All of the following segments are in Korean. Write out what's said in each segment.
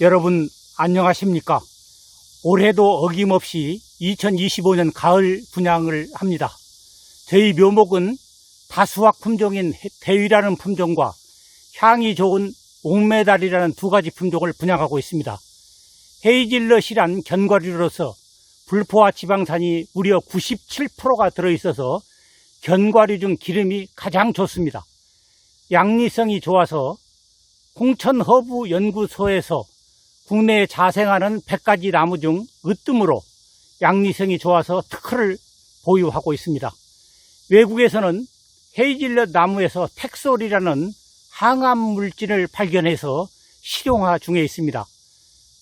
여러분 안녕하십니까? 올해도 어김없이 2025년 가을 분양을 합니다. 저희 묘목은 다수학 품종인 대위라는 품종과 향이 좋은 옥메달이라는 두 가지 품종을 분양하고 있습니다. 헤이즐넛이란 견과류로서 불포화 지방산이 무려 97%가 들어있어서 견과류 중 기름이 가장 좋습니다. 양리성이 좋아서 홍천허브연구소에서 국내에 자생하는 100가지 나무 중 으뜸으로 양리성이 좋아서 특허를 보유하고 있습니다. 외국에서는 헤이즐넛 나무에서 텍솔이라는 항암 물질을 발견해서 실용화 중에 있습니다.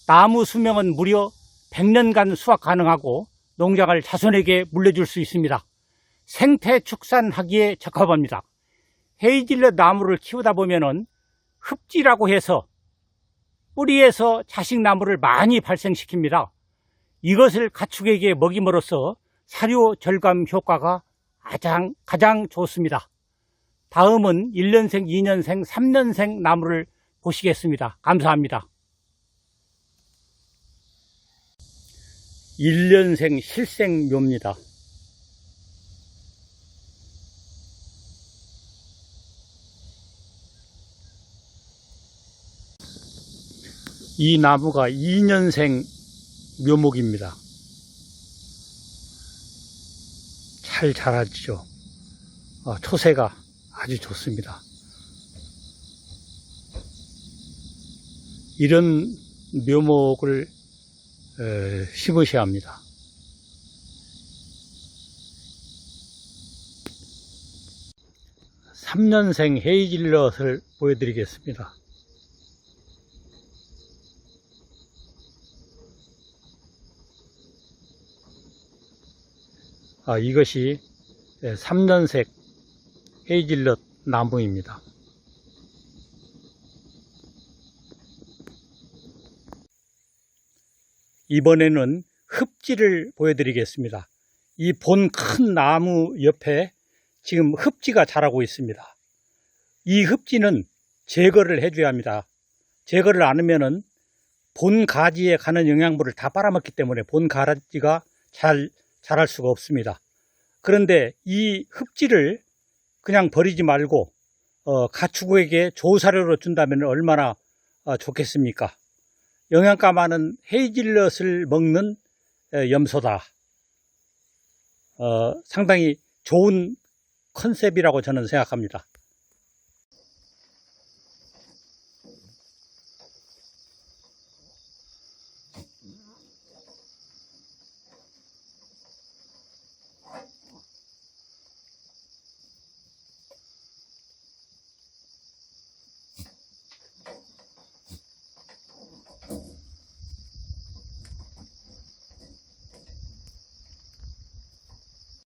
나무 수명은 무려 100년간 수확 가능하고 농장을 자손에게 물려줄 수 있습니다. 생태 축산하기에 적합합니다. 헤이즐넛 나무를 키우다 보면은 흡지라고 해서 뿌리에서 자식나무를 많이 발생시킵니다. 이것을 가축에게 먹임으로써 사료 절감 효과가 가장, 가장 좋습니다. 다음은 1년생, 2년생, 3년생 나무를 보시겠습니다. 감사합니다. 1년생 실생묘입니다. 이 나무가 2년생 묘목입니다. 잘 자라죠. 어, 초세가 아주 좋습니다. 이런 묘목을 에, 심으셔야 합니다. 삼년생 헤이즐넛을 보여드리겠습니다. 아, 이것이 3년색 헤이즐넛 나무입니다. 이번에는 흡지를 보여드리겠습니다. 이 본 큰 나무 옆에 지금 흡지가 자라고 있습니다. 이 흡지는 제거를 해줘야 합니다. 제거를 안 하면은 본 가지에 가는 영양분을 다 빨아먹기 때문에 본 가지가 잘 자랄 수가 없습니다. 그런데 이 흡지를 그냥 버리지 말고 어, 가축에게 조사료로 준다면 얼마나 어, 좋겠습니까? 영양가 많은 헤이즐넛을 먹는 에, 염소다. 어, 상당히 좋은 컨셉이라고 저는 생각합니다.